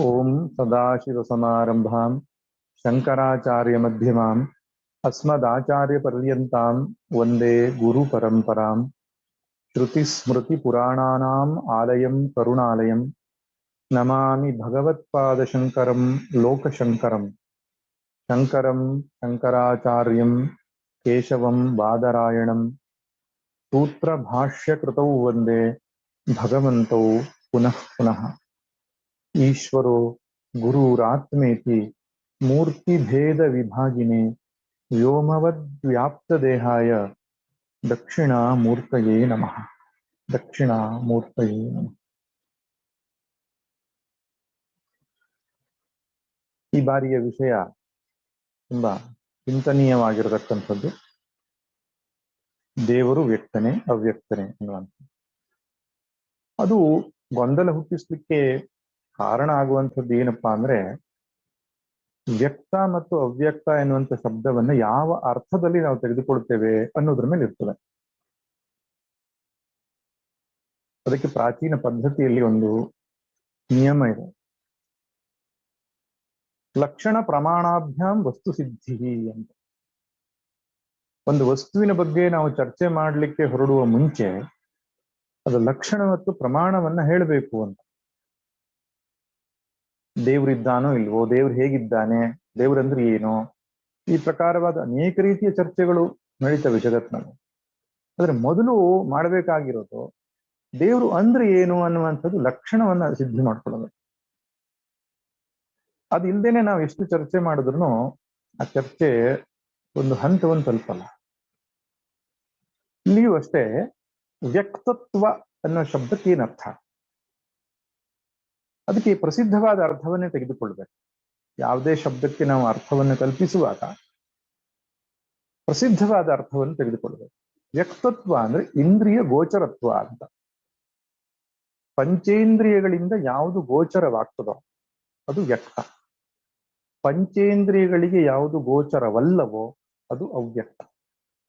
ॐ सदाशिवसमारम्भां शङ्कराचार्यमध्यमाम् अस्मदाचार्यपर्यन्तां वंदे गुरुपरम्परां श्रुतिस्मृतिपुराणानाम्, आलयं करुणालयं नमामि भगवत्पादशङ्करं लोकशङ्करं शङ्करं, शङ्कराचार्यं, केशवं, बादरायणं, सूत्रभाष्यकृतौ वंदे भगवत पुनः पुनः। ಈಶ್ವರೋ ಗುರುರಾತ್ಮೇತಿ ವ್ಯಾಪ್ತ ದೇಹಾಯ ವ್ಯೋಮವದ್ವ್ಯಾಪ್ತದೇಹಾಯ ದಕ್ಷಿಣಾಮೂರ್ತಯೇ ನಮಃ. ದಕ್ಷಿಣಾಮೂರ್ತಯೇ ನಮಃ. ಈ ಬಾರಿಯ ವಿಷಯ ತುಂಬಾ ಚಿಂತನೀಯವಾಗಿರತಕ್ಕಂಥದ್ದು. ದೇವರು ವ್ಯಕ್ತನೆ, ಅವ್ಯಕ್ತನೆ ಅನ್ನುವಂಥ ಅದು ಗೊಂದಲ ಹುಟ್ಟಿಸ್ಲಿಕ್ಕೆ ಕಾರಣ ಆಗುವಂಥದ್ದು ಏನಪ್ಪಾ ಅಂದ್ರೆ, ವ್ಯಕ್ತ ಮತ್ತು ಅವ್ಯಕ್ತ ಎನ್ನುವಂಥ ಶಬ್ದವನ್ನ ಯಾವ ಅರ್ಥದಲ್ಲಿ ನಾವು ತೆಗೆದುಕೊಳ್ತೇವೆ ಅನ್ನೋದ್ರ ಮೇಲೆ ಇರ್ತದೆ. ಅದಕ್ಕೆ ಪ್ರಾಚೀನ ಪದ್ಧತಿಯಲ್ಲಿ ಒಂದು ನಿಯಮ ಇದೆ. ಲಕ್ಷಣ ಪ್ರಮಾಣಾಭ್ಯಾಮ್ ವಸ್ತು ಸಿದ್ಧಿ ಅಂತ. ಒಂದು ವಸ್ತುವಿನ ಬಗ್ಗೆ ನಾವು ಚರ್ಚೆ ಮಾಡಲಿಕ್ಕೆ ಹೊರಡುವ ಮುಂಚೆ, ಅದು ಲಕ್ಷಣ ಮತ್ತು ಪ್ರಮಾಣವನ್ನ ಹೇಳಬೇಕು ಅಂತ. ದೇವರಿದ್ದಾನೋ ಇಲ್ವೋ, ದೇವ್ರು ಹೇಗಿದ್ದಾನೆ, ದೇವ್ರಂದ್ರೆ ಏನು? ಈ ಪ್ರಕಾರವಾದ ಅನೇಕ ರೀತಿಯ ಚರ್ಚೆಗಳು ನಡೀತವೆ ಜಗತ್ನಲ್ಲಿ. ಆದ್ರೆ ಮೊದಲು ಮಾಡಬೇಕಾಗಿರೋದು ದೇವ್ರು ಅಂದ್ರೆ ಏನು ಅನ್ನುವಂಥದ್ದು ಲಕ್ಷಣವನ್ನ ಸಿದ್ಧಿ ಮಾಡ್ಕೊಳ್ಳೋದು. ಅದು ಇಲ್ದೇನೆ ನಾವು ಎಷ್ಟು ಚರ್ಚೆ ಮಾಡಿದ್ರು ಆ ಚರ್ಚೆ ಒಂದು ಹಂತವನ್ನು ತಲುಪಲ್ಲ. ಇಲ್ಲಿಯೂ ಅಷ್ಟೇ ವ್ಯಕ್ತತ್ವ ಅನ್ನೋ ಶಬ್ದಕ್ಕೆ ಏನರ್ಥ ಅದಕ್ಕೆ ಪ್ರಸಿದ್ಧವಾದ ಅರ್ಥವನ್ನೇ ತೆಗೆದುಕೊಳ್ಬೇಕು. ಯಾವುದೇ ಶಬ್ದಕ್ಕೆ ನಾವು ಅರ್ಥವನ್ನು ಕಲ್ಪಿಸುವಾಗ ಪ್ರಸಿದ್ಧವಾದ ಅರ್ಥವನ್ನು ತೆಗೆದುಕೊಳ್ಬೇಕು. ವ್ಯಕ್ತತ್ವ ಅಂದ್ರೆ ಇಂದ್ರಿಯ ಗೋಚರತ್ವ ಅಂತ. ಪಂಚೇಂದ್ರಿಯಗಳಿಂದ ಯಾವುದು ಗೋಚರವಾಗ್ತದೋ ಅದು ವ್ಯಕ್ತ. ಪಂಚೇಂದ್ರಿಯಗಳಿಗೆ ಯಾವುದು ಗೋಚರವಲ್ಲವೋ ಅದು ಅವ್ಯಕ್ತ.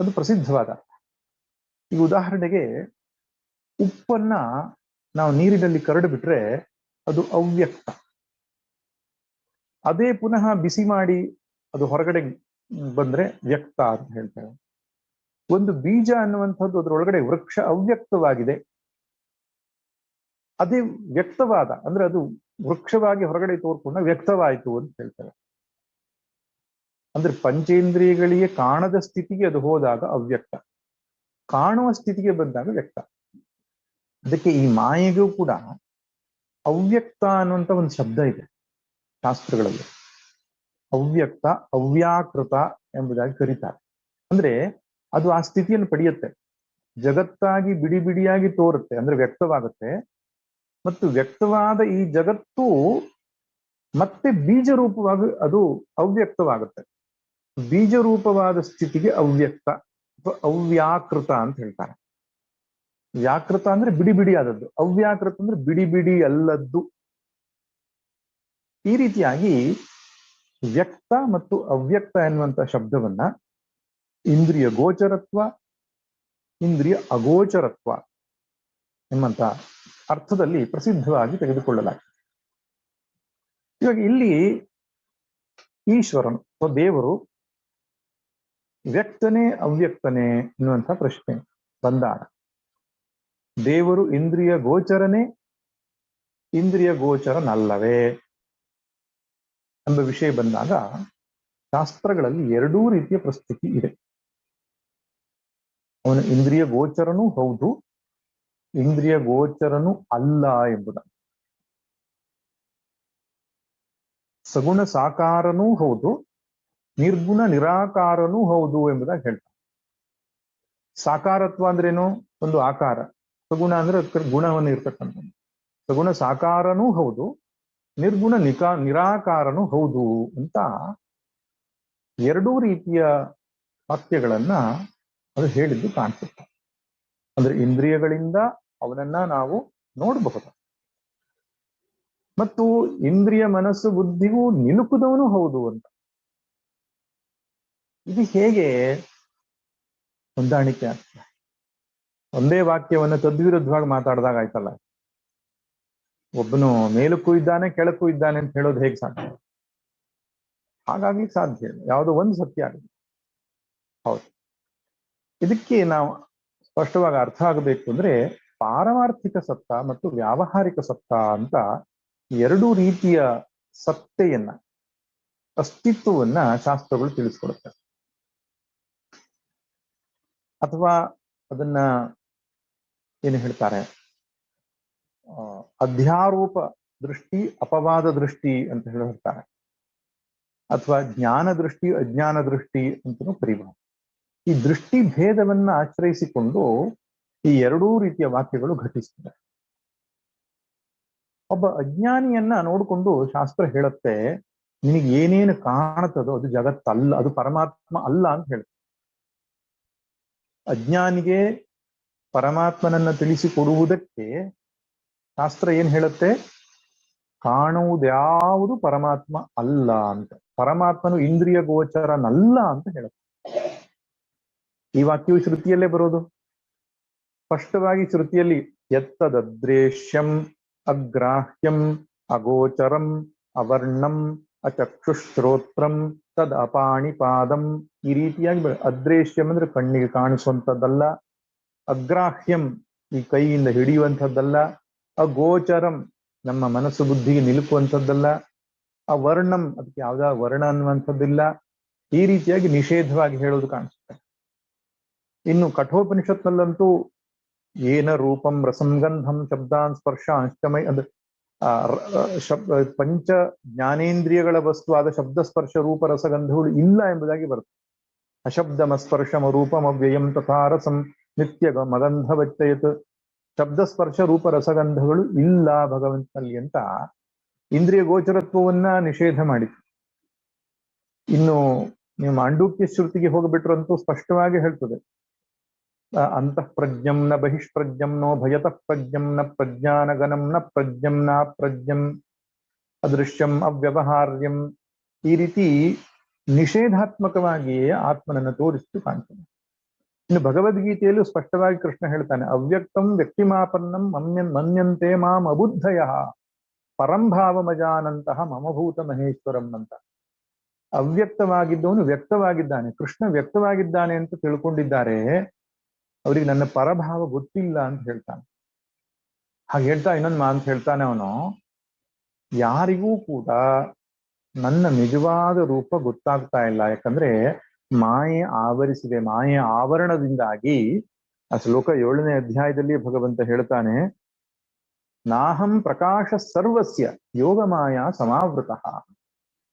ಅದು ಪ್ರಸಿದ್ಧವಾದ ಅರ್ಥ. ಉದಾಹರಣೆಗೆ ಉಪ್ಪನ್ನ ನಾವು ನೀರಿನಲ್ಲಿ ಕರಡು ಬಿಟ್ರೆ ಅದು ಅವ್ಯಕ್ತ. ಅದೇ ಪುನಃ ಬಿಸಿ ಮಾಡಿ ಅದು ಹೊರಗಡೆ ಬಂದ್ರೆ ವ್ಯಕ್ತ ಅಂತ ಹೇಳ್ತೇವೆ ಒಂದು ಬೀಜ ಅನ್ನುವಂಥದ್ದು ಅದರೊಳಗಡೆ ವೃಕ್ಷ ಅವ್ಯಕ್ತವಾಗಿದೆ. ಅದೇ ವ್ಯಕ್ತವಾದ, ಅಂದ್ರೆ ಅದು ವೃಕ್ಷವಾಗಿ ಹೊರಗಡೆ ತೋರ್ಕೊಂಡ ವ್ಯಕ್ತವಾಯಿತು ಅಂತ ಹೇಳ್ತೇವೆ ಅಂದ್ರೆ ಪಂಚೇಂದ್ರಿಯಗಳಿಗೆ ಕಾಣದ ಸ್ಥಿತಿಗೆ ಅದು ಹೋದಾಗ ಅವ್ಯಕ್ತ. ಕಾಣುವ ಸ್ಥಿತಿಗೆ ಬಂದಾಗ ವ್ಯಕ್ತ. ಅದಕ್ಕೆ ಈ ಮಾಯೆಗೂ ಕೂಡ ಅವ್ಯಕ್ತ ಅನ್ನುವಂಥ ಒಂದು ಶಬ್ದ ಇದೆ ಶಾಸ್ತ್ರಗಳಲ್ಲಿ. ಅವ್ಯಕ್ತ, ಅವ್ಯಾಕೃತ ಎಂಬುದಾಗಿ ಕರೀತಾರೆ. ಅಂದ್ರೆ ಅದು ಆ ಸ್ಥಿತಿಯನ್ನು ಪಡೆಯುತ್ತೆ. ಜಗತ್ತಾಗಿ ಬಿಡಿ ಬಿಡಿಯಾಗಿ ತೋರುತ್ತೆ, ಅಂದ್ರೆ ವ್ಯಕ್ತವಾಗುತ್ತೆ. ಮತ್ತು ವ್ಯಕ್ತವಾದ ಈ ಜಗತ್ತು ಮತ್ತೆ ಬೀಜ ರೂಪವಾಗಿ ಅದು ಅವ್ಯಕ್ತವಾಗುತ್ತೆ. ಬೀಜ ರೂಪವಾದ ಸ್ಥಿತಿಗೆ ಅವ್ಯಕ್ತ ಅಥವಾ ಅವ್ಯಾಕೃತ ಅಂತ ಹೇಳ್ತಾರೆ. ವ್ಯಾಕೃತ ಅಂದ್ರೆ ಬಿಡಿ ಬಿಡಿ ಆದದ್ದು. ಅವ್ಯಾಕೃತ ಅಂದ್ರೆ ಬಿಡಿ ಬಿಡಿ ಅಲ್ಲದ್ದು ಈ ರೀತಿಯಾಗಿ ವ್ಯಕ್ತ ಮತ್ತು ಅವ್ಯಕ್ತ ಎನ್ನುವಂತ ಶಬ್ದವನ್ನ ಇಂದ್ರಿಯ ಗೋಚರತ್ವ, ಇಂದ್ರಿಯ ಅಗೋಚರತ್ವ ಎಂಬಂತ ಅರ್ಥದಲ್ಲಿ ಪ್ರಸಿದ್ಧವಾಗಿ ತೆಗೆದುಕೊಳ್ಳಲಾಗಿದೆ ಇವಾಗ ಇಲ್ಲಿ ಈಶ್ವರನು, ಅಥವಾ ದೇವರು ವ್ಯಕ್ತನೇ ಅವ್ಯಕ್ತನೇ ಎನ್ನುವಂತ ಪ್ರಶ್ನೆ ಬಂದಾಗ ದೇವರು ಇಂದ್ರಿಯ ಗೋಚರನೇ? ಇಂದ್ರಿಯ ಗೋಚರನಲ್ಲವೇ? ಎಂಬ ವಿಷಯ ಬಂದಾಗ ಶಾಸ್ತ್ರಗಳಲ್ಲಿ ಎರಡೂ ರೀತಿಯ ಪ್ರಸ್ತುತಿ ಇದೆ. ಅವನು ಇಂದ್ರಿಯ ಗೋಚರನೂ ಹೌದು, ಇಂದ್ರಿಯ ಗೋಚರನು ಅಲ್ಲ ಎಂಬುದ ಸಗುಣ ಸಾಕಾರನೂ ಹೌದು, ನಿರ್ಗುಣ ನಿರಾಕಾರನೂ ಹೌದು ಎಂಬುದಾಗಿ ಹೇಳ್ತಾರೆ. ಸಾಕಾರತ್ವ ಅಂದ್ರೇನು? ಒಂದು ಆಕಾರ. ಸಗುಣ ಅಂದ್ರೆ ಅದಕ್ಕೆ ಗುಣವನ್ನು ಇರ್ತಕ್ಕಂಥದ್ದು. ಸಗುಣ ಸಾಕಾರನೂ ಹೌದು, ನಿರ್ಗುಣ ನಿಕಾ, ನಿರಾಕಾರನೂ ಹೌದು ಅಂತ ಎರಡೂ ರೀತಿಯ ವಾಕ್ಯಗಳನ್ನ ಅದು ಹೇಳಿದ್ದು ಕಾಣಿಸುತ್ತೆ. ಅಂದ್ರೆ ಇಂದ್ರಿಯಗಳಿಂದ ಅವನನ್ನ ನಾವು ನೋಡಬಹುದು. ಮತ್ತು ಇಂದ್ರಿಯ ಮನಸ್ಸು ಬುದ್ಧಿಗೂ ನಿಲುಕುದವನು ಹೌದು ಅಂತ. ಇದು ಹೇಗೆ ಹೊಂದಾಣಿಕೆ ಆಗ್ತದೆ? ಒಂದೇ ವಾಕ್ಯವನ್ನ ತದ್ವಿರುದ್ಧವಾಗಿ ಮಾತಾಡಿದಾಗ ಆಯ್ತಲ್ಲ? ಒಬ್ಬನು ಮೇಲಕ್ಕೂ ಇದ್ದಾನೆ, ಕೆಳಕ್ಕೂ ಇದ್ದಾನೆ ಅಂತ ಹೇಳೋದು ಹೇಗೆ ಸಾಧ್ಯ? ಹಾಗಾಗಿ ಸಾಧ್ಯ ಯಾವುದೋ ಒಂದು ಸತ್ಯ ಆಗಲಿ ಹೌದು. ಇದಕ್ಕೆ ನಾವು ಸ್ಪಷ್ಟವಾಗಿ ಅರ್ಥ ಆಗಬೇಕು ಅಂದ್ರೆ ಪಾರಮಾರ್ಥಿಕ ಸತ್ತ ಮತ್ತು ವ್ಯಾವಹಾರಿಕ ಸತ್ತ ಅಂತ ಎರಡು ರೀತಿಯ ಸತ್ತೆಯನ್ನ, ಅಸ್ತಿತ್ವವನ್ನ ಶಾಸ್ತ್ರಗಳು ತಿಳಿಸ್ಕೊಡುತ್ತೆ. ಅಥವಾ ಅದನ್ನ ಏನು ಹೇಳ್ತಾರೆ? ಅಧ್ಯಾರೋಪ ದೃಷ್ಟಿ, ಅಪವಾದ ದೃಷ್ಟಿ ಅಂತ ಹೇಳಿ ಹೇಳ್ತಾರೆ. ಅಥವಾ ಜ್ಞಾನ ದೃಷ್ಟಿ, ಅಜ್ಞಾನ ದೃಷ್ಟಿ ಅಂತಲೂ ಕರಿಬಹುದು ಈ ದೃಷ್ಟಿ ಭೇದವನ್ನ ಆಶ್ರಯಿಸಿಕೊಂಡು ಈ ಎರಡೂ ರೀತಿಯ ವಾಕ್ಯಗಳು ಘಟಿಸ್ತವೆ ಒಬ್ಬ ಅಜ್ಞಾನಿಯನ್ನ ನೋಡಿಕೊಂಡು ಶಾಸ್ತ್ರ ಹೇಳುತ್ತೆ, ನಿನಗೆ ಏನೇನು ಕಾಣುತ್ತದೋ ಅದು ಜಗತ್ತಲ್ಲ, ಅದು ಪರಮಾತ್ಮ ಅಲ್ಲ ಅಂತ ಹೇಳುತ್ತೆ. ಅಜ್ಞಾನಿಗೆ ಪರಮಾತ್ಮನನ್ನ ತಿಳಿಸಿಕೊಡುವುದಕ್ಕೆ ಶಾಸ್ತ್ರ ಏನ್ ಹೇಳುತ್ತೆ? ಕಾಣುವುದ್ಯಾವುದು ಪರಮಾತ್ಮ ಅಲ್ಲ ಅಂತ. ಪರಮಾತ್ಮನು ಇಂದ್ರಿಯ ಗೋಚರನಲ್ಲ ಅಂತ ಹೇಳುತ್ತೆ. ಈ ವಾಕ್ಯವು ಶ್ರುತಿಯಲ್ಲೇ ಬರೋದು? ಸ್ಪಷ್ಟವಾಗಿ ಶ್ರುತಿಯಲ್ಲಿ ಎತ್ತದದ್ರೇಶ್ಯಂ ಅಗ್ರಾಹ್ಯಂ, ಅಗೋಚರಂ, ಅವರ್ಣಂ, ಅಚಕ್ಷುಶ್ರೋತ್ರಂ ತದ್ ಅಪಾಣಿಪಾದಂ ಈ ರೀತಿಯಾಗಿ ಅದ್ರೇಶ್ಯಂ ಅಂದ್ರೆ ಕಣ್ಣಿಗೆ ಕಾಣಿಸುವಂಥದ್ದಲ್ಲ ಅಗ್ರಾಹ್ಯಂ ಈ ಕೈಯಿಂದ ಹಿಡಿಯುವಂಥದ್ದಲ್ಲ, ಅಗೋಚರಂ ನಮ್ಮ ಮನಸ್ಸು ಬುದ್ಧಿಗೆ ನಿಲುಕುವಂಥದ್ದಲ್ಲ ಆ ವರ್ಣಂ ಅದಕ್ಕೆ ಯಾವ್ದಾ ವರ್ಣ ಅನ್ನುವಂಥದ್ದಿಲ್ಲ, ಈ ರೀತಿಯಾಗಿ ನಿಷೇಧವಾಗಿ ಹೇಳೋದು ಕಾಣಿಸುತ್ತೆ. ಇನ್ನು ಕಠೋಪನಿಷತ್ನಲ್ಲಂತೂ ಏನ ರೂಪಂ ರಸಂಗಂಧಂ ಶಬ್ದಾನ್ ಸ್ಪರ್ಶ ಅಂಶಮಯ ಅಂದ್ರೆ ಪಂಚ ಜ್ಞಾನೇಂದ್ರಿಯಗಳ ವಸ್ತುವಾದ ಶಬ್ದ ಸ್ಪರ್ಶ ರೂಪ ರಸಗಂಧಗಳು ಇಲ್ಲ ಎಂಬುದಾಗಿ ಬರುತ್ತೆ. ಅಶಬ್ದಮ ಸ್ಪರ್ಶಮ ರೂಪಮ ವ್ಯಯಂ ತಥಾ ರಸಂ ನಿತ್ಯ ಮಗಂಧವಚ್ಚಯತ್ ಶಬ್ದ ಸ್ಪರ್ಶ ರೂಪ ರಸಗಂಧಗಳು ಇಲ್ಲ ಭಗವಂತನಲ್ಲಿ ಅಂತ ಇಂದ್ರಿಯ ಗೋಚರತ್ವವನ್ನ ನಿಷೇಧ ಮಾಡಿತು. ಇನ್ನು ನೀವು ಮಾಂಡೂಕ್ಯ ಶ್ರುತಿಗೆ ಹೋಗ್ಬಿಟ್ರಂತೂ ಸ್ಪಷ್ಟವಾಗಿ ಹೇಳ್ತದೆ. ಅಂತಃಪ್ರಜ್ಞಂನ ಅಂತಃ ಪ್ರಜ್ಞಂ ನ ಬಹಿಷ್ಪ್ರಜ್ಞಂ ನೋ ಭಯತಃ ಪ್ರಜ್ಞಂ ನ ಪ್ರಜ್ಞಾನಗನಂ ನ ಪ್ರಜ್ಞಂ ನ ಪ್ರಜ್ಞಂ ಅದೃಶ್ಯಂ ಅವ್ಯವಹಾರ್ಯಂ ಈ ರೀತಿ ನಿಷೇಧಾತ್ಮಕವಾಗಿಯೇ ಆತ್ಮನನ್ನು ತೋರಿಸಿತು ಕಾಣ್ತದೆ. ಇನ್ನು ಭಗವದ್ಗೀತೆಯಲ್ಲೂ ಸ್ಪಷ್ಟವಾಗಿ ಕೃಷ್ಣ ಹೇಳ್ತಾನೆ, ಅವ್ಯಕ್ತಂ ವ್ಯಕ್ತಿಮಾಪನ್ನಂ ಮನ್ಯನ್ ಮನ್ಯಂತೆ ಮಾಂ ಅಬುದ್ಧಯ ಪರಂಭಾವಮಜಾನಂತಹ ಮಮಭೂತ ಮಹೇಶ್ವರಂ ಅಂತ. ಅವ್ಯಕ್ತವಾಗಿದ್ದವನು ವ್ಯಕ್ತವಾಗಿದ್ದಾನೆ, ಕೃಷ್ಣ ವ್ಯಕ್ತವಾಗಿದ್ದಾನೆ ಅಂತ ತಿಳ್ಕೊಂಡಿದ್ದಾರೆ, ಅವ್ರಿಗೆ ನನ್ನ ಪರಭಾವ ಗೊತ್ತಿಲ್ಲ ಅಂತ ಹೇಳ್ತಾನೆ. ಹಾಗೆ ಹೇಳ್ತಾ ಇನ್ನೊಂದು ಮಾತು ಹೇಳ್ತಾನೆ ಅವನು, ಯಾರಿಗೂ ಕೂಡ ನನ್ನ ನಿಜವಾದ ರೂಪ ಗೊತ್ತಾಗ್ತಾ ಇಲ್ಲ, ಯಾಕಂದ್ರೆ ಮಾಯೆ ಆವರಿಸಿದೆ, ಮಾಯೆ ಆವರಣದಿಂದಾಗಿ ಆ ಶ್ಲೋಕ ಏಳನೇ ಅಧ್ಯಾಯದಲ್ಲಿ ಭಗವಂತ ಹೇಳ್ತಾನೆ, ನಾಹಂ ಪ್ರಕಾಶ ಸರ್ವಸ್ಯ ಯೋಗಮಾಯ ಸಮಾವೃತ.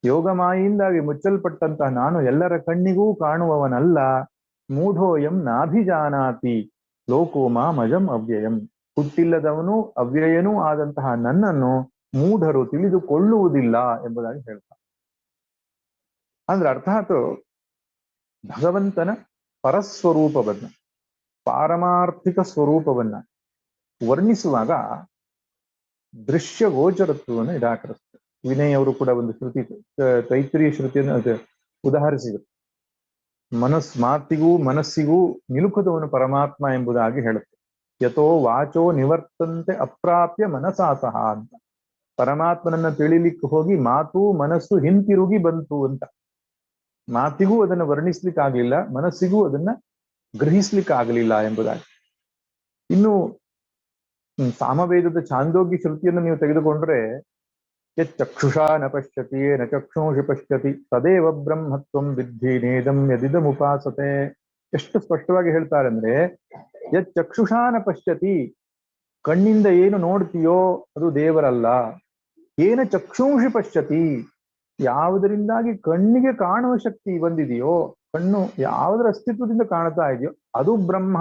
ಯೋಗಮಾಯಿಂದಾಗಿ ಮುಚ್ಚಲ್ಪಟ್ಟಂತಹ ನಾನು ಎಲ್ಲರ ಕಣ್ಣಿಗೂ ಕಾಣುವವನಲ್ಲ, ಮೂಢೋಯಂ ನಾಭಿಜಾನಾತಿ, ಲೋಕೋ ಮಾಮಜಂ ಅವ್ಯಯಂ. ಹುಟ್ಟಿಲ್ಲದವನು ಅವ್ಯಯನೂ ಆದಂತಹ ನನ್ನನ್ನು ಮೂಢರು ತಿಳಿದುಕೊಳ್ಳುವುದಿಲ್ಲ ಎಂಬುದಾಗಿ ಹೇಳ್ತಾರೆ ಅಂದ್ರೆ ಅರ್ಥಾತ್ ಭಗವಂತನ ಪರಸ್ವರೂಪವನ್ನ, ಪಾರಮಾರ್ಥಿಕ ಸ್ವರೂಪವನ್ನ ವರ್ಣಿಸುವಾಗ ದೃಶ್ಯ ಗೋಚರತ್ವವನ್ನು ನಿರಾಕರಿಸ್ತದೆ ವಿನಯ್ ಅವರು ಕೂಡ ಒಂದು ಶ್ರುತಿ ತೈತ್ರಿಯ ಶ್ರುತಿಯನ್ನು ಉದಾಹರಿಸಿದರು. ಮನಸ್, ಮಾತಿಗೂ ಮನಸ್ಸಿಗೂ ನಿಲುಕದವನು ಪರಮಾತ್ಮ ಎಂಬುದಾಗಿ ಹೇಳುತ್ತೆ. ಯಥೋ ವಾಚೋ ನಿವರ್ತಂತೆ ಅಪ್ರಾಪ್ಯ ಮನಸಾಸಹ ಅಂತ. ಪರಮಾತ್ಮನನ್ನ ತಿಳಿಲಿಕ್ಕೆ ಹೋಗಿ ಮಾತು ಮನಸ್ಸು ಹಿಂತಿರುಗಿ ಬಂತು ಅಂತ. ಮಾತಿಗೂ ಅದನ್ನ ವರ್ಣಿಸ್ಲಿಕ್ಕೆ ಆಗ್ಲಿಲ್ಲ ಮನಸ್ಸಿಗೂ ಅದನ್ನ ಗ್ರಹಿಸ್ಲಿಕ್ಕೆ ಆಗಲಿಲ್ಲ ಎಂಬುದಾಗಿ. ಇನ್ನು ಸಾಮವೇದದ ಚಾಂದೋಗ್ಯ ಶ್ರುತಿಯನ್ನು ನೀವು ತೆಗೆದುಕೊಂಡ್ರೆ ಚಕ್ಷುಷಾ ನ ಪಶ್ಯತಿ ನ ಚಕ್ಷುಷಿ ಪಶ್ಯತಿ, ತದೇವ ಬ್ರಹ್ಮತ್ವಂ ವಿದ್ಧಿ ನೇದಂ ಯದಿದಮುಪಾಸತೆ. ಎಷ್ಟು ಸ್ಪಷ್ಟವಾಗಿ ಹೇಳ್ತಾರೆ ಅಂದ್ರೆ ಯಚ್ಚಕ್ಷುಷಾ ನ ಪಶ್ಯತಿ, ಕಣ್ಣಿಂದ ಏನು ನೋಡ್ತೀಯೋ ಅದು ದೇವರಲ್ಲ. ಏನ ಚಕ್ಷುಂಷಿ ಪಶ್ಯತಿ ಯಾವುದರಿಂದಾಗಿ ಕಣ್ಣಿಗೆ ಕಾಣುವ ಶಕ್ತಿ ಬಂದಿದೆಯೋ, ಕಣ್ಣು ಯಾವುದರ ಅಸ್ತಿತ್ವದಿಂದ ಕಾಣ್ತಾ ಇದೆಯೋ, ಅದು ಬ್ರಹ್ಮ.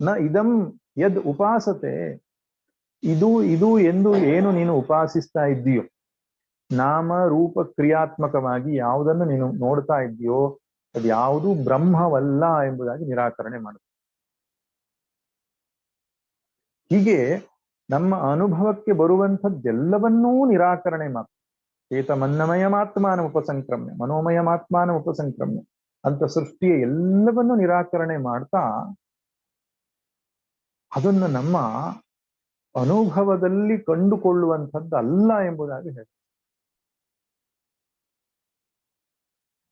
ನ ಇದಂ ಯದ್ ಉಪಾಸತೆ. ಇದು ಇದು ಎಂದು ಏನು ನೀನು ಉಪಾಸಿಸ್ತಾ ಇದ್ದೀಯೋ, ನಾಮ ರೂಪ ಕ್ರಿಯಾತ್ಮಕವಾಗಿ ಯಾವುದನ್ನು ನೀನು ನೋಡ್ತಾ ಇದ್ದೀಯೋ, ಅದು ಯಾವುದು ಬ್ರಹ್ಮವಲ್ಲ ಎಂಬುದಾಗಿ ನಿರಾಕರಣೆ ಮಾಡುತ್ತೆ. ಹೀಗೆ ನಮ್ಮ ಅನುಭವಕ್ಕೆ ಬರುವಂಥದ್ದೆಲ್ಲವನ್ನೂ ನಿರಾಕರಣೆ ಮಾತ್ರ ಚೇತಮನ್ನಮಯ ಮಾತ್ಮಾನ ಉಪಸಂಕ್ರಮ್ಯ ಮನೋಮಯಮಾತ್ಮಾನ ಉಪಸಂಕ್ರಮ್ಯ ಅಂತ ಸೃಷ್ಟಿಯ ಎಲ್ಲವನ್ನು ನಿರಾಕರಣೆ ಮಾಡ್ತಾ ಅದನ್ನು ನಮ್ಮ ಅನುಭವದಲ್ಲಿ ಕಂಡುಕೊಳ್ಳುವಂಥದ್ದು ಅಲ್ಲ ಎಂಬುದಾಗಿ ಹೇಳಿ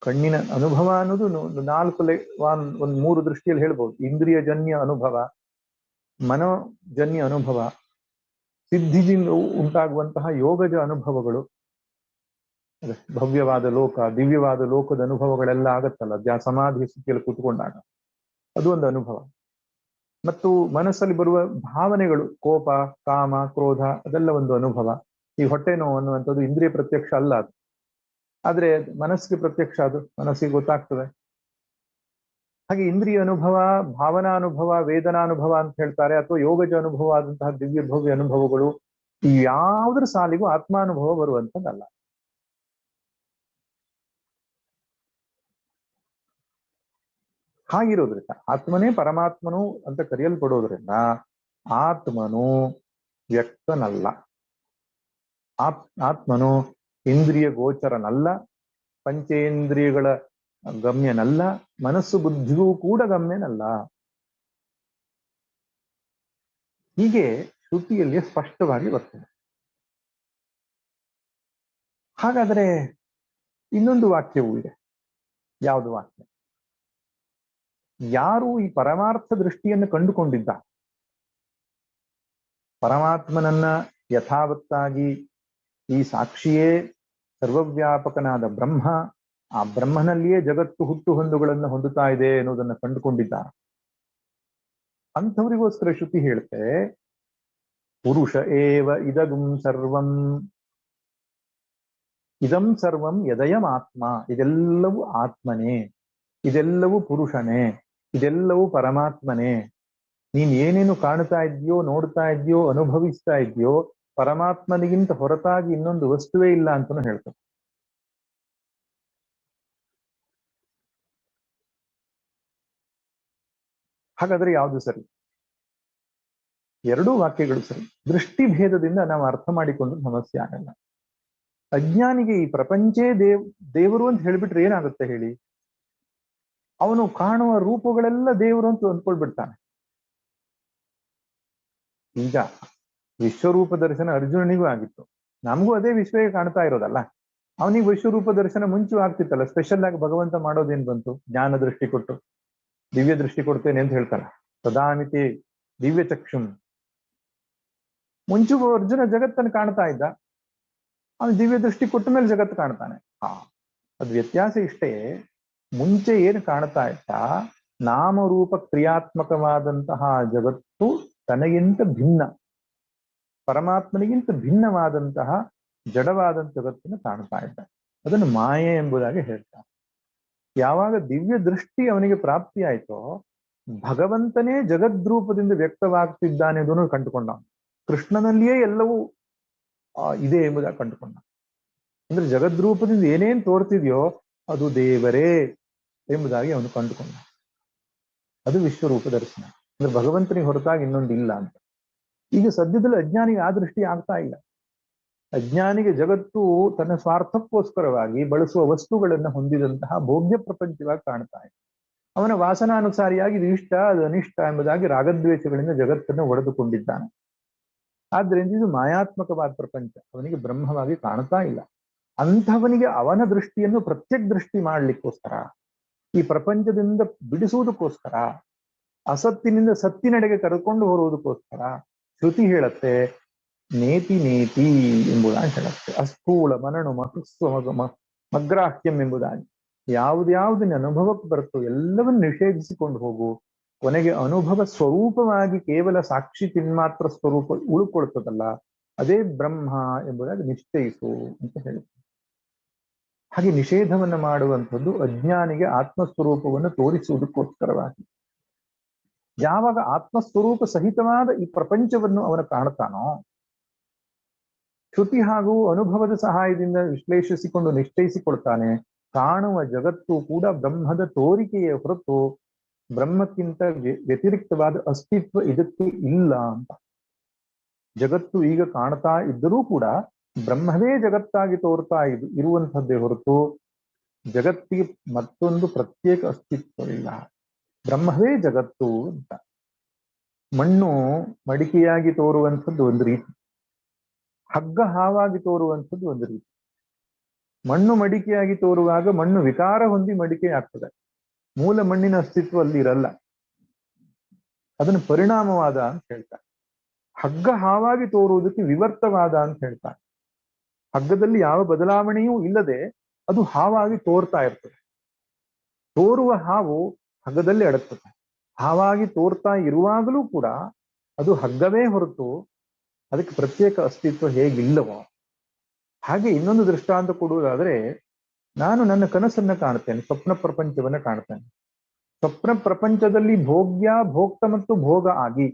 ಕಣ್ಣಿನ ಅನುಭವ ಅನ್ನೋದು ನಾಲ್ಕು ಲೆ ಒಂದು ಮೂರು ದೃಷ್ಟಿಯಲ್ಲಿ ಹೇಳ್ಬೋದು. ಇಂದ್ರಿಯ ಜನ್ಯ ಅನುಭವ, ಮನೋಜನ್ಯ ಅನುಭವ ಸಿದ್ಧಿಜಿಂದ ಉಂಟಾಗುವಂತಹ ಯೋಗಜ ಅನುಭವಗಳು ಭವ್ಯವಾದ ಲೋಕ, ದಿವ್ಯವಾದ ಲೋಕದ ಅನುಭವಗಳೆಲ್ಲ ಆಗತ್ತಲ್ಲ ಧ್ಯ ಸಮಾಧಿ ಸ್ಥಿತಿಯಲ್ಲಿ ಕೂತ್ಕೊಂಡಾಗ. ಅದು ಒಂದು ಅನುಭವ. ಮತ್ತು ಮನಸ್ಸಲ್ಲಿ ಬರುವ ಭಾವನೆಗಳು, ಕೋಪ, ಕಾಮ, ಕ್ರೋಧ, ಅದೆಲ್ಲ ಒಂದು ಅನುಭವ. ಈ ಹೊಟ್ಟೆ ನೋವು ಅನ್ನುವಂಥದ್ದು ಇಂದ್ರಿಯ ಪ್ರತ್ಯಕ್ಷ ಅಲ್ಲ ಅದು. ಆದ್ರೆ ಮನಸ್ಸಿಗೆ ಪ್ರತ್ಯಕ್ಷ ಅದು, ಮನಸ್ಸಿಗೆ ಗೊತ್ತಾಗ್ತದೆ. ಹಾಗೆ ಇಂದ್ರಿಯ ಅನುಭವ, ಭಾವನಾ ಅನುಭವ, ವೇದನಾ ಅನುಭವ ಅಂತ ಹೇಳ್ತಾರೆ, ಅಥವಾ ಯೋಗಜ ಅನುಭವ ಆದಂತಹ ದಿವ್ಯ ಭವ್ಯ ಅನುಭವಗಳು ಯಾವುದ್ರ ಸಾಲಿಗೂ ಆತ್ಮಾನುಭವ ಬರುವಂಥದ್ದಲ್ಲ. ಹಾಗಿರೋದ್ರಿಂದ ಆತ್ಮನೇ ಪರಮಾತ್ಮನು ಅಂತ ಕರೆಯಲ್ಪಡೋದ್ರಿಂದ ಆತ್ಮನು ವ್ಯಕ್ತನಲ್ಲ. ಆತ್, ಆತ್ಮನು ಇಂದ್ರಿಯ ಗೋಚರನಲ್ಲ, ಪಂಚೇಂದ್ರಿಯಗಳ ಗಮ್ಯನಲ್ಲ, ಮನಸ್ಸು ಬುದ್ಧಿಗೂ ಕೂಡ ಗಮ್ಯನಲ್ಲ. ಹೀಗೆ ಶ್ರುತಿಯಲ್ಲಿ ಸ್ಪಷ್ಟವಾಗಿ ಬರ್ತದೆ. ಹಾಗಾದ್ರೆ ಇನ್ನೊಂದು ವಾಕ್ಯವೂ ಇದೆ. ಯಾವುದು ವಾಕ್ಯ? ಯಾರು ಈ ಪರಮಾರ್ಥ ದೃಷ್ಟಿಯನ್ನು ಕಂಡುಕೊಂಡಿದ್ದ. ಪರಮಾತ್ಮನನ್ನ ಯಥಾವತ್ತಾಗಿ ಈ ಸಾಕ್ಷಿಯೇ ಸರ್ವವ್ಯಾಪಕನಾದ ಬ್ರಹ್ಮ, ಆ ಬ್ರಹ್ಮನಲ್ಲಿಯೇ ಜಗತ್ತು ಹುಟ್ಟು ಹೊಂದುಗಳನ್ನು ಹೊಂದುತ್ತಾ ಇದೆ ಎನ್ನುವುದನ್ನು ಕಂಡುಕೊಂಡಿದ್ದ. ಅಂಥವರಿಗೋಸ್ಕರ ಶ್ರುತಿ ಹೇಳುತ್ತೆ, ಪುರುಷ ಏವ ಇದಗುಂ ಸರ್ವಂ. ಇದಂ ಸರ್ವಂ ಯದಯಂ ಆತ್ಮ ಇದೆಲ್ಲವೂ ಆತ್ಮನೇ, ಇದೆಲ್ಲವೂ ಪುರುಷನೇ. ಇದೆಲ್ಲವೂ ಪರಮಾತ್ಮನೇ. ನೀನ್ ಏನೇನು ಕಾಣ್ತಾ ಇದೆಯೋ ನೋಡ್ತಾ ಇದೆಯೋ ಅನುಭವಿಸ್ತಾ ಇದೆಯೋ ಪರಮಾತ್ಮನಿಗಿಂತ ಹೊರತಾಗಿ ಇನ್ನೊಂದು ವಸ್ತುವೇ ಇಲ್ಲ ಅಂತಾನು ಹೇಳ್ತಾರೆ ಹಾಗಾದ್ರೆ ಯಾವುದು ಸರಿ? ಎರಡೂ ವಾಕ್ಯಗಳು ಸರಿ. ದೃಷ್ಟಿ ಭೇದದಿಂದ ನಾವು ಅರ್ಥ ಮಾಡಿಕೊಂಡು ಸಮಸ್ಯೆ ಆಗಲ್ಲ. ಅಜ್ಞಾನಿಗೆ ಈ ಪ್ರಪಂಚೇ ದೇವ್, ದೇವರು ಅಂತ ಹೇಳ್ಬಿಟ್ರೆ ಏನಾಗುತ್ತೆ ಹೇಳಿ? ಅವನು ಕಾಣುವ ರೂಪಗಳೆಲ್ಲ ದೇವರು ಅಂತ ಅಂದ್ಕೊಳ್ಬಿಡ್ತಾನೆ. ಈಗ ವಿಶ್ವರೂಪ ದರ್ಶನ ಅರ್ಜುನನಿಗೂ ಆಗಿತ್ತು. ನಮಗೂ ಅದೇ ವಿಶ್ವವೇ ಕಾಣ್ತಾ ಇರೋದಲ್ಲ. ಅವನಿಗೆ ವಿಶ್ವರೂಪ ದರ್ಶನ ಮುಂಚೆ ಆಗ್ತಿತ್ತಲ್ಲ. ಸ್ಪೆಷಲ್ ಆಗಿ ಭಗವಂತ ಮಾಡೋದೇನ್ ಬಂತು? ಜ್ಞಾನ ದೃಷ್ಟಿ ಕೊಟ್ಟು. ದಿವ್ಯ ದೃಷ್ಟಿ ಕೊಡ್ತೇನೆ ಅಂತ ಹೇಳ್ತಾನೆ. ಸದಾಮಿತಿ ದಿವ್ಯ ಚಕ್ಷುಂ. ಮುಂಚೆ ಅರ್ಜುನ ಜಗತ್ತನ್ನು ಕಾಣ್ತಾ ಇದ್ದ. ಅವನು ದಿವ್ಯ ದೃಷ್ಟಿ ಕೊಟ್ಟ ಮೇಲೆ ಜಗತ್ತು ಕಾಣ್ತಾನೆ. ಹಾ ಅದು ವ್ಯತ್ಯಾಸ ಇಷ್ಟೇ. ಮುಂಚೆ ಏನು ಕಾಣ್ತಾ ಇತ್ತ? ನಾಮರೂಪ ಕ್ರಿಯಾತ್ಮಕವಾದಂತಹ ಜಗತ್ತು ತನಗಿಂತ ಭಿನ್ನ. ಪರಮಾತ್ಮನಿಗಿಂತ ಭಿನ್ನವಾದಂತಹ ಜಡವಾದಂತ ಜಗತ್ತನ್ನು ಕಾಣ್ತಾ ಇದ್ದ. ಅದನ್ನು ಮಾಯೆ ಎಂಬುದಾಗಿ ಹೇಳ್ತಾರೆ ಯಾವಾಗ ದಿವ್ಯ ದೃಷ್ಟಿ ಅವನಿಗೆ ಪ್ರಾಪ್ತಿಯಾಯ್ತೋ, ಭಗವಂತನೇ ಜಗದ್ರೂಪದಿಂದ ವ್ಯಕ್ತವಾಗ್ತಿದ್ದಾನೆ ಅದನ್ನು ಕಂಡುಕೊಂಡ. ಕೃಷ್ಣನಲ್ಲಿಯೇ ಎಲ್ಲವೂ ಇದೆ ಎಂಬುದಾಗಿ ಕಂಡುಕೊಂಡ. ಅಂದ್ರೆ ಜಗದ್ರೂಪದಿಂದ ಏನೇನ್ ತೋರ್ತಿದೆಯೋ ಅದು ದೇವರೇ. ಎಂಬುದಾಗಿ ಅವನು ಕಂಡುಕೊಂಡ. ಅದು ವಿಶ್ವರೂಪ ದರ್ಶನ. ಅಂದ್ರೆ ಭಗವಂತನಿಗೆ ಹೊರತಾಗಿ ಇನ್ನೊಂದು ಇಲ್ಲ ಅಂತ. ಈಗ ಸದ್ಯದಲ್ಲಿ ಅಜ್ಞಾನಿಗೆ ಆ ದೃಷ್ಟಿ ಆಗ್ತಾ ಇಲ್ಲ. ಅಜ್ಞಾನಿಗೆ ಜಗತ್ತು ತನ್ನ ಸ್ವಾರ್ಥಕ್ಕೋಸ್ಕರವಾಗಿ ಬಳಸುವ ವಸ್ತುಗಳನ್ನು ಹೊಂದಿದಂತಹ ಭೋಗ್ಯ ಪ್ರಪಂಚವಾಗಿ ಕಾಣ್ತಾ ಇದೆ. ಅವನ ವಾಸನಾನುಸಾರಿಯಾಗಿ ಇದು ಇಷ್ಟ, ಅದು ಅನಿಷ್ಟ ಎಂಬುದಾಗಿ ರಾಗದ್ವೇಷಗಳಿಂದ ಜಗತ್ತನ್ನು ಒಡೆದುಕೊಂಡಿದ್ದಾನೆ. ಆದ್ರಿಂದ ಇದು ಮಾಯಾತ್ಮಕವಾದ ಪ್ರಪಂಚ. ಅವನಿಗೆ ಬ್ರಹ್ಮವಾಗಿ ಕಾಣ್ತಾ ಇಲ್ಲ. ಅಂಥವನಿಗೆ ಅವನ ದೃಷ್ಟಿಯನ್ನು ಪ್ರತ್ಯಕ್ ದೃಷ್ಟಿ ಮಾಡ್ಲಿಕ್ಕೋಸ್ಕರ ಈ ಪ್ರಪಂಚದಿಂದ ಬಿಡಿಸುವುದಕ್ಕೋಸ್ಕರ, ಅಸತ್ತಿನಿಂದ ಸತ್ತಿನಡೆಗೆ ಕರೆದುಕೊಂಡು ಬರುವುದಕ್ಕೋಸ್ಕರ ಶ್ರುತಿ ಹೇಳತ್ತೆ, ನೇತಿ ನೇತಿ ಎಂಬುದಾಗಿ ಹೇಳುತ್ತೆ. ಅಸ್ಥೂಳ ಮನಣು ಮಹಸ್ವ ಮಗ ಮಗ್ರಾಹ್ಯಂ ಎಂಬುದಾಗಿ. ಯಾವುದ್ಯಾವ್ದು ನಿನ್ನ ಅನುಭವಕ್ಕೆ ಬರುತ್ತೋ ಎಲ್ಲವನ್ನು ನಿಷೇಧಿಸಿಕೊಂಡು ಹೋಗು. ಕೊನೆಗೆ ಅನುಭವ ಸ್ವರೂಪವಾಗಿ ಕೇವಲ ಸಾಕ್ಷಿ ತಿನ್ಮಾತ್ರ ಸ್ವರೂಪ ಉಳ್ಕೊಳ್ತದಲ್ಲ, ಅದೇ ಬ್ರಹ್ಮ ಎಂಬುದಾಗಿ ನಿಶ್ಚಯಿಸು ಅಂತ ಹೇಳುತ್ತೆ. ಹಾಗೆ ನಿಷೇಧವನ್ನು ಮಾಡುವಂಥದ್ದು ಅಜ್ಞಾನಿಗೆ ಆತ್ಮಸ್ವರೂಪವನ್ನು ತೋರಿಸುವುದಕ್ಕೋಸ್ಕರವಾಗಿ. ಯಾವಾಗ ಆತ್ಮಸ್ವರೂಪ ಸಹಿತವಾದ ಈ ಪ್ರಪಂಚವನ್ನು ಅವನು ಕಾಣುತ್ತಾನೋ, ಶ್ರುತಿ ಹಾಗೂ ಅನುಭವದ ಸಹಾಯದಿಂದ ವಿಶ್ಲೇಷಿಸಿಕೊಂಡು ನಿಶ್ಚಯಿಸಿಕೊಳ್ತಾನೆ, ಕಾಣುವ ಜಗತ್ತು ಕೂಡ ಬ್ರಹ್ಮದ ತೋರಿಕೆಯ ಹೊರತು ಬ್ರಹ್ಮಕ್ಕಿಂತ ವ್ಯ- ವ್ಯತಿರಿಕ್ತವಾದ ಅಸ್ತಿತ್ವ ಇದಕ್ಕೆ ಇಲ್ಲ ಅಂತ. ಜಗತ್ತು ಈಗ ಕಾಣ್ತಾ ಇದ್ದರೂ ಕೂಡ ಬ್ರಹ್ಮವೇ ಜಗತ್ತಾಗಿ ತೋರ್ತಾ ಇದು ಇರುವಂಥದ್ದೇ ಹೊರತು ಜಗತ್ತಿಗೆ ಮತ್ತೊಂದು ಪ್ರತ್ಯೇಕ ಅಸ್ತಿತ್ವವಿಲ್ಲ ಬ್ರಹ್ಮವೇ ಜಗತ್ತು ಅಂತ. ಮಣ್ಣು ಮಡಿಕೆಯಾಗಿ ತೋರುವಂಥದ್ದು ಒಂದು ರೀತಿ. ಹಗ್ಗ ಹಾವಾಗಿ ತೋರುವಂಥದ್ದು ಒಂದು ರೀತಿ. ಮಣ್ಣು ಮಡಿಕೆಯಾಗಿ ತೋರುವಾಗ ಮಣ್ಣು ವಿಕಾರ ಹೊಂದಿ ಮಡಿಕೆ ಆಗ್ತದೆ. ಮೂಲ ಮಣ್ಣಿನ ಅಸ್ತಿತ್ವ ಅಲ್ಲಿ ಇರಲ್ಲ. ಅದನ್ನು ಪರಿಣಾಮವಾದ ಅಂತ ಹೇಳ್ತಾರೆ. ಹಗ್ಗ ಹಾವಾಗಿ ತೋರುವುದಕ್ಕೆ ವಿವರ್ತವಾದ ಅಂತ ಹೇಳ್ತಾರೆ. ಹಗ್ಗದಲ್ಲಿ ಯಾವ ಬದಲಾವಣೆಯೂ ಇಲ್ಲದೆ ಅದು ಹಾವಾಗಿ ತೋರ್ತಾ ಇರ್ತದೆ. ತೋರುವ ಹಾವು ಹಗ್ಗದಲ್ಲಿ ಅಡಗ್ತದೆ. ಹಾವಾಗಿ ತೋರ್ತಾ ಇರುವಾಗಲೂ ಕೂಡ ಅದು ಹಗ್ಗವೇ ಹೊರತು ಅದಕ್ಕೆ ಪ್ರತ್ಯೇಕ ಅಸ್ತಿತ್ವ ಹೇಗಿಲ್ಲವೋ. ಹಾಗೆ ಇನ್ನೊಂದು ದೃಷ್ಟಾಂತ ಕೊಡುವುದಾದ್ರೆ, ನಾನು ನನ್ನ ಕನಸನ್ನ ಕಾಣ್ತೇನೆ ಸ್ವಪ್ನ ಪ್ರಪಂಚವನ್ನ ಕಾಣ್ತೇನೆ ಸ್ವಪ್ನ ಪ್ರಪಂಚದಲ್ಲಿ ಭೋಗ್ಯ, ಭೋಕ್ತ ಮತ್ತು ಭೋಗ ಆಗಿ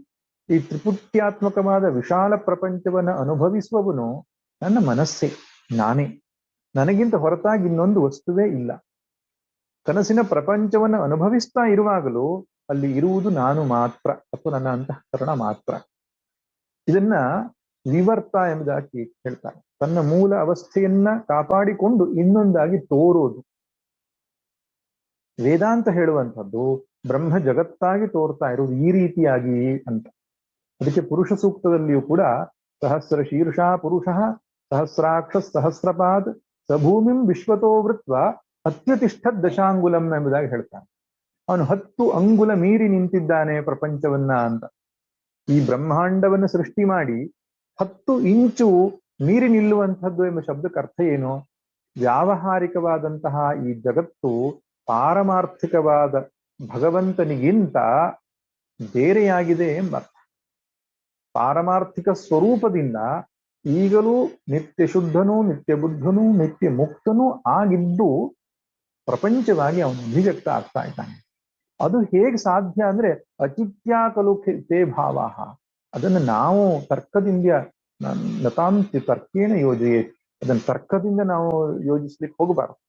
ಈ ತ್ರಿಪುಟ್ಯಾತ್ಮಕವಾದ ವಿಶಾಲ ಪ್ರಪಂಚವನ್ನ ಅನುಭವಿಸುವವನು ನನ್ನ ಮನಸ್ಸೇ, ನಾನೇ. ನನಗಿಂತ ಹೊರತಾಗಿ ಇನ್ನೊಂದು ವಸ್ತುವೇ ಇಲ್ಲ. ಕನಸಿನ ಪ್ರಪಂಚವನ್ನ ಅನುಭವಿಸ್ತಾ ಇರುವಾಗಲೂ ಅಲ್ಲಿ ಇರುವುದು ನಾನು ಮಾತ್ರ, ಅಥವಾ ನನ್ನ ಅಂತಃಕರಣ ಮಾತ್ರ. ಇದನ್ನ ವಿವರ್ತ ಎಂಬುದಾಗಿ ಹೇಳ್ತಾರೆ. ತನ್ನ ಮೂಲ ಅವಸ್ಥೆಯನ್ನ ಕಾಪಾಡಿಕೊಂಡು ಇನ್ನೊಂದಾಗಿ ತೋರೋದು. ವೇದಾಂತ ಹೇಳುವಂಥದ್ದು, ಬ್ರಹ್ಮ ಜಗತ್ತಾಗಿ ತೋರ್ತಾ ಇರೋದು ಈ ರೀತಿಯಾಗಿ ಅಂತ. ಅದಕ್ಕೆ ಪುರುಷ ಸೂಕ್ತದಲ್ಲಿಯೂ ಕೂಡ ಸಹಸ್ರ ಶೀರ್ಷ ಪುರುಷ ಸಹಸ್ರಾಕ್ಷ ಸಹಸ್ರಪಾದ್ ಸಭೂಮಿಂ ವಿಶ್ವತೋ ವೃತ್ವ ಅತ್ಯುತಿಷ್ಠ ದಶಾಂಗುಲಂ ಎಂಬುದಾಗಿ ಹೇಳ್ತಾನೆ. ಅವನು ಹತ್ತು ಅಂಗುಲ ಮೀರಿ ನಿಂತಿದ್ದಾನೆ ಪ್ರಪಂಚವನ್ನ ಅಂತ. ಈ ಬ್ರಹ್ಮಾಂಡವನ್ನು ಸೃಷ್ಟಿ ಮಾಡಿ ಹತ್ತು ಇಂಚು ಮೀರಿ ನಿಲ್ಲುವಂಥದ್ದು ಎಂಬ ಶಬ್ದಕ್ಕೆ ಅರ್ಥ ಏನು? ವ್ಯಾವಹಾರಿಕವಾದಂತಹ ಈ ಜಗತ್ತು ಪಾರಮಾರ್ಥಿಕವಾದ ಭಗವಂತನಿಗಿಂತ ಬೇರೆಯಾಗಿದೆ ಎಂಬ ಪಾರಮಾರ್ಥಿಕ ಸ್ವರೂಪದಿಂದ ಈಗಲೂ ನಿತ್ಯ ಶುದ್ಧನೂ, ನಿತ್ಯ ಬುದ್ಧನು, ನಿತ್ಯ ಮುಕ್ತನೂ ಆಗಿದ್ದು ಪ್ರಪಂಚವಾಗಿ ಅವನು ಅಭಿವ್ಯಕ್ತ ಆಗ್ತಾ ಇದ್ದಾನೆ. ಅದು ಹೇಗೆ ಸಾಧ್ಯ ಅಂದ್ರೆ ಅಚಿತ್ಯಾಕಲು ತೇ ಭಾವ ಅದನ್ನು ನಾವು ತರ್ಕದಿಂದ ನತಾಂತಿ ತರ್ಕೇನ ಯೋಜೆಯೇ, ಅದನ್ನು ತರ್ಕದಿಂದ ನಾವು ಯೋಜಿಸ್ಲಿಕ್ಕೆ ಹೋಗಬಾರದು.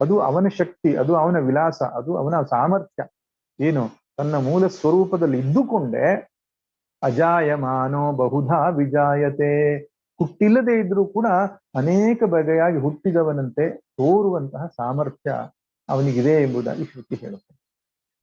ಅದು ಅವನ ಶಕ್ತಿ, ಅದು ಅವನ ವಿಲಾಸ, ಅದು ಅವನ ಸಾಮರ್ಥ್ಯ. ಏನು? ತನ್ನ ಮೂಲ ಸ್ವರೂಪದಲ್ಲಿ ಇದ್ದುಕೊಂಡೇ ಅಜಾಯಮಾನೋ ಬಹುಧಾ ವಿಜಾಯತೆ. ಹುಟ್ಟಿಲ್ಲದೆ ಇದ್ರೂ ಕೂಡ ಅನೇಕ ಬಗೆಯಾಗಿ ಹುಟ್ಟಿದವನಂತೆ ತೋರುವಂತಹ ಸಾಮರ್ಥ್ಯ ಅವನಿಗಿದೆ ಎಂಬುದಾಗಿ ಶ್ರುತಿ ಹೇಳುತ್ತೆ.